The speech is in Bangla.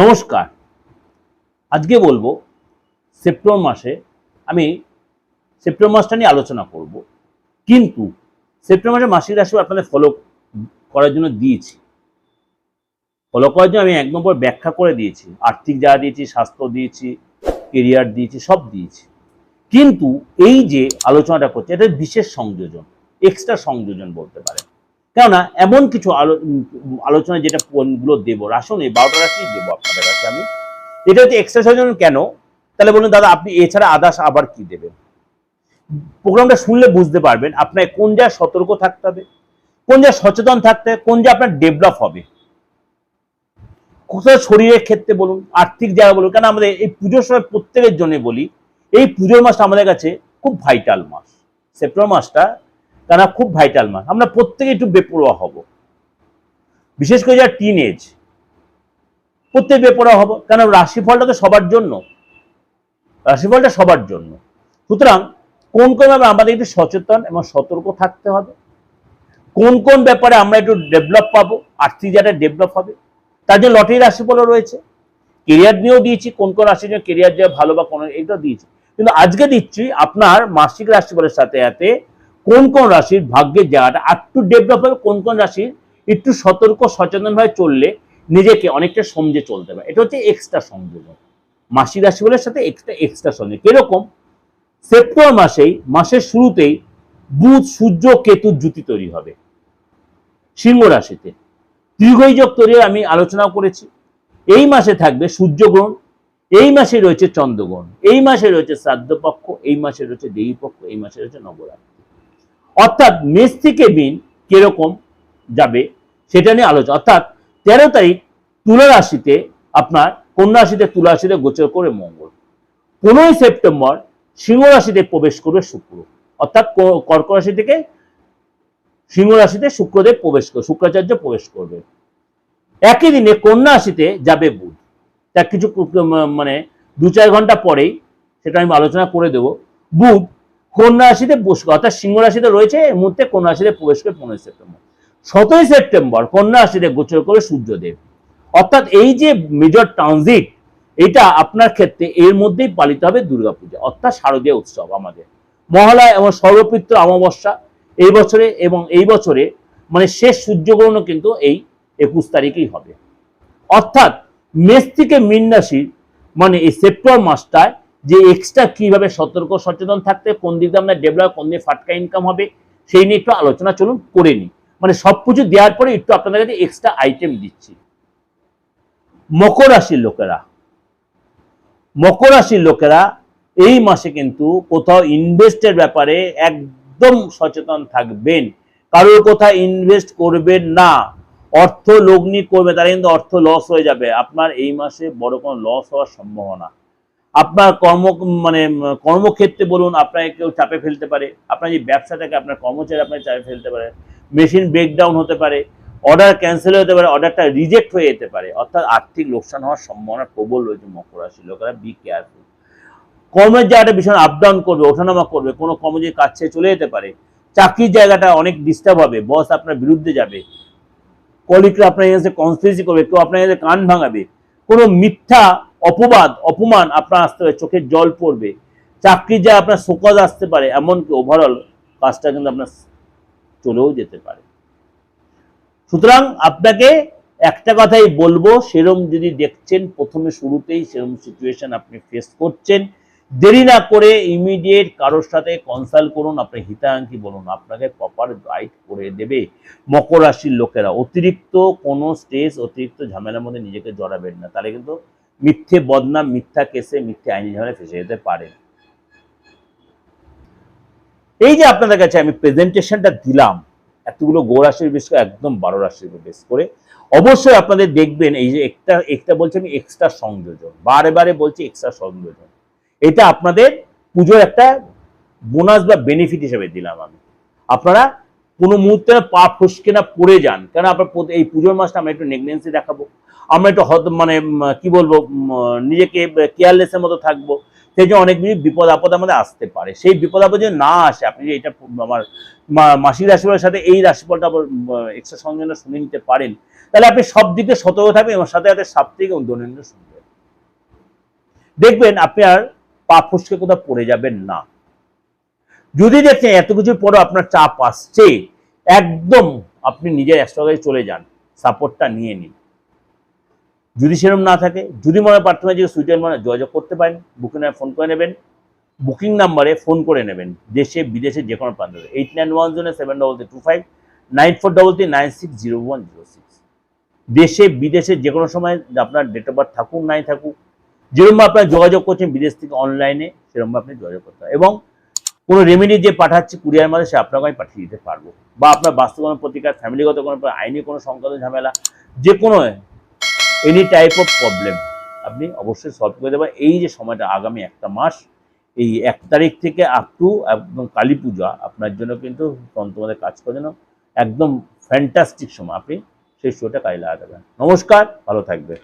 নমস্কার। আজকে বলব, সেপ্টেম্বর মাসে আমি সেপ্টেম্বর মাসটা নিয়ে আলোচনা করব। কিন্তু সেপ্টেম্বর মাসে মাসিক রাশি আপনাদের ফলো করার জন্য দিয়েছি। ফলো করার জন্য আমি এক নম্বর ব্যাখ্যা করে দিয়েছি। আর্থিক যা দিয়েছি, স্বাস্থ্য দিয়েছি কেরিয়ার দিয়েছি, সব দিয়েছি। কিন্তু এই যে আলোচনাটা করছে, এটা বিশেষ সংযোজন এক্সট্রা সংযোজন বলতে পারে কেননা, এমন কিছু আলো আলোচনা যেটা গুলো দেবো রাশনে বারোটা রাশি দেবো আপনাদের কাছে আমি। এটা হচ্ছে এক্সট্রা সংযোজন কেন? তাহলে বলুন, দাদা, আপনি এছাড়া আদার্স আবার কি দেবেন? প্রোগ্রামটা শুনলে বুঝতে পারবেন আপনার কোন জায়গায় সতর্ক থাকতে হবে, কোন জায়গায় সচেতন থাকতে হবে, কোন জায়গায় আপনার ডেভেলপ হবে। কোথাও শরীরের ক্ষেত্রে বলুন, আর্থিক জায়গা বলুন কেন আমাদের এই পুজোর সময় প্রত্যেকের জন্য বলি, এই পুজোর মাসটা আমাদের কাছে খুব ভাইটাল মাস। সেপ্টেম্বর মাসটা কেন খুব ভাইটাল মাস। আমরা প্রত্যেকে একটু বেপরোয়া হব। বিশেষ করে যারা টিন এজ প্রত্যেক বেপরোয়া হব। কেন? রাশিফলটা তো সবার জন্য। রাশিফলটা সবার জন্য। সুতরাং কোন কোন ব্যাপারে আমাদের একটু সচেতন এবং সতর্ক থাকতে হবে। কোন কোন ব্যাপারে আমরা একটু ডেভেলপ পাবো। আর্থিক জায়গাটা ডেভেলপ হবে। তার জন্য লটারি রাশিফলও রয়েছে। কেরিয়ার নিয়েও দিয়েছি। কোন কোন রাশির জন্য কেরিয়ার যে ভালো বা কোন এটা দিয়েছি। কিন্তু আজকে দিচ্ছি আপনার মাসিক রাশিফলের সাথে সাথে কোন কোন রাশির ভাগ্যের জায়গাটা একটু ডেভেলপ হবে, কোন কোন রাশির একটু সতর্ক সচেতনভাবে চললে নিজেকে অনেকটা সমঝে চলতে পারে। এটা হচ্ছে এক্সট্রা সংযোজন। মাসিক রাশিফলের সাথে এক্সট্রা এক্সট্রা সংযোগ কীরকম? সেপ্টেম্বর মাসেই, মাসের শুরুতেই বুধ, সূর্য, কেতুর জুতি তৈরি হবে। সিংহ রাশিতে। দীর্ঘই যোগ তৈরি আমি আলোচনা করেছি। এই মাসে থাকবে সূর্যগ্রহণ, এই মাসে রয়েছে চন্দ্রগ্রহণ, এই মাসে রয়েছে শ্রাদ্ধ পক্ষ এই মাসে রয়েছে দেবী পক্ষ এই মাসে রয়েছে নবরাত্রি। অর্থাৎ মেষ থেকে মিন কীরকম যাবে সেটা নিয়ে আলোচনা। অর্থাৎ তেরো তারিখ তুলা রাশিতে আপনার কন্যা রাশিতে? তুলা গোচর করে মঙ্গল। পনেরোই সেপ্টেম্বর সিংহ প্রবেশ করবে শুক্র। অর্থাৎ কর্ক রাশি থেকে সিংহ শুক্রদেব প্রবেশ করবে শুক্রাচার্য প্রবেশ করবে। একই দিনে কন্যা যাবে বুধ। তার কিছু মানে দু চার ঘণ্টা পরেই সেটা আমি আলোচনা করে দেব। বুধ কন্যা রাশিতে অর্থাৎ সিংহ রাশিতে রয়েছে, এই মুহূর্তে কন্যা রাশিতে প্রবেশ করে পনেরোই সেপ্টেম্বর। সতেরোই সেপ্টেম্বর কন্যা রাশিতে গোচর করে সূর্যদেব। অর্থাৎ এই যে মেজর ট্রানজিট এটা আপনার ক্ষেত্রে এর মধ্যেই পালিত হবে দুর্গাপূজা, অর্থাৎ শারদীয় উৎসব আমাদের। মহালয়া এবং সর্বপিত্র অমাবস্যা, এই বছরে এবং এই বছরে মানে শেষ সূর্যগ্রহণও কিন্তু এই একুশ তারিখেই হবে। অর্থাৎ মেষ থেকে মীন রাশির মানে এই সেপ্টেম্বর মাসটায় যে এক্সট্রা কীভাবে সতর্ক, সচেতন থাকতে, কোন দিকে আমরা ডেভেলপ কোন দিকে ফাটকা ইনকাম হবে, সেই নিয়ে একটু আলোচনা চলুন, করে নিই। মানে সব কিছু দেওয়ার পরে একটু আপনাদের কাছে এক্সট্রা আইটেম দিচ্ছি। মকর রাশির লোকেরা, মকর রাশির লোকেরা এই মাসে কিন্তু কোথাও ইনভেস্টের ব্যাপারে একদম সচেতন থাকবেন। কারোর কোথাও ইনভেস্ট করবেন না। অর্থ লগ্নি করবে তারা কিন্তু অর্থ লস হয়ে যাবে। আপনার এই মাসে বড় কোনো লস হওয়ার সম্ভাবনা। আপনার কর্ম মানে কর্মক্ষেত্রে বলুন, আপনাকে কেউ চাপে ফেলতে পারে। আপনার যে ব্যবসাটাকে আপনার কর্মচারী আপনার চাপে ফেলতে পারে। মেশিন ব্রেকডাউন হতে পারে অর্ডার ক্যান্সেল হতে পারে অর্ডারটা রিজেক্ট হয়ে যেতে পারে। অর্থাৎ আর্থিক লোকসান হওয়ার সম্ভাবনা প্রবল রয়েছে মকর রাশি লোকেরা বি কেয়ারফুল কর্মের জায়গাটা ভীষণ আপ ডাউন করবে, ওঠানামা করবে, কোনো কর্মচারী কাজ ছেড়ে চলে যেতে পারে, চাকরির জায়গাটা অনেক ডিস্টার্ব হবে বস আপনার বিরুদ্ধে যাবে কলিগরা আপনার এসে কনস্পিরেসি করবে, কেউ আপনার কান ভাঙাবে, কোনো মিথ্যা অপবাদ, অপমান আপনার আসতে পারে, চোখের জল পড়বে। চাকরির জায়গায় আপনার শোকজ আসতে পারে এমনকি ওভারঅল কাজটা কিন্তু আপনার চলেও যেতে পারে। সুতরাং আপনাকে একটা কথাই বলব, সেরম যদি দেখছেন, প্রথমে শুরুতেই সেরম সিচুয়েশন আপনি ফেস করছেন। দেরি না করে ইমিডিয়েট কারোর সাথে কনসাল্ট করুন, আপনি হিতাকাঙ্ক্ষী বলুন, আপনাকে প্রপার গাইড করে দেবে মকর রাশির লোকেরা। অতিরিক্ত কোনো স্ট্রেস অতিরিক্ত ঝামেলার মধ্যে নিজেকে জড়াবেন না। তাহলে কিন্তু মিথ্যে বদনাম, মিথ্যা কেসে মিথ্যে আইনি ঝামেলা ফেসে যেতে পারে। এই যে আপনাদের কাছে আমি প্রেজেন্টেশনটা দিলাম, এতগুলো গো রাশির বেশ একদম বারো রাশির বেশ করে, অবশ্যই আপনাদের দেখবেন এই যে একটা একটা বলছি আমি এক্সট্রা সংযোজন, বারে বারে বলছি এক্সট্রা সংযোজন। এটা আপনাদের পুজোর একটা বোনাস বা বেনিফিট হিসেবে দিলাম আমি। আপনারা কোনো মুহূর্তে পা ফসকে না পড়ে যান কেন আপনার এই পুজোর মাসটা আমরা একটু নেগনেন্সি দেখাবো। আমরা একটু মানে কি বলব নিজেকে কেয়ারলেসের মতো থাকব, সেই জন্য অনেক কিছু বিপদ আপদ আমাদের আসতে পারে। সেই বিপদ আপদ যদি না আসে, আপনি যে এটা আমার মাসিক রাশিফলের সাথে এই রাশিফলটা এক্সট্রা সংযোজনটা শুনে নিতে পারেন, তাহলে আপনি সব দিকে সতর্ক থাকবেন এবং সাথে সাথে সাপ্তাহিক এবং দৈনন্দিন শুনবেন দেখবেন আপনি আর পা ফুসকে কোথাও পড়ে যাবেন না। যদি দেখছেন এত কিছু পরে আপনার চাপ আসছে, একদম আপনি নিজের অ্যাস্ট্রোলজি চলে যান সাপোর্টটা নিয়ে নিন। যদি সেরকম না থাকে, যদি মনে প্রার্থনা যে সুইটার মানে যোগাযোগ করতে পারেন বুকিং ফোন করে নেবেন বুকিং নাম্বারে ফোন করে নেবেন, দেশে, বিদেশে যে কোনো প্রান্ত eight nine one zero seven double three two five nine four double three nine six zero one zero six দেশে, বিদেশে যে কোনো সময় আপনার ডেট অফ বার্থ থাকুক, নাই থাকুক যেরকম আপনার যোগাযোগ করছেন বিদেশ থেকে অনলাইনে সেরকম আপনি যোগাযোগ করতে হবে এবং কোনো রেমেডি যে পাঠাচ্ছে কুরিয়ার মাধ্যমে, সে আপনাকে আমি পাঠিয়ে দিতে পারব। বা আপনার বাস্তব প্রতিকার ফ্যামিলিগত কোনো, আইনি কোনো সংক্রান্ত ঝামেলা, যে কোনো এনি টাইপ অফ প্রবলেম আপনি অবশ্যই সলভ করে দেবেন। এই যে সময়টা, আগামী একটা মাস, এই এক তারিখ থেকে আপ টু একদম কালী পূজা, আপনার জন্য কিন্তু তন্ত্রমাদের কাজ জন্য একদম ফ্যান্টাস্টিক সময়। আপনি সেই শোটা কাজে লাগাতে পারেন। নমস্কার, ভালো থাকবে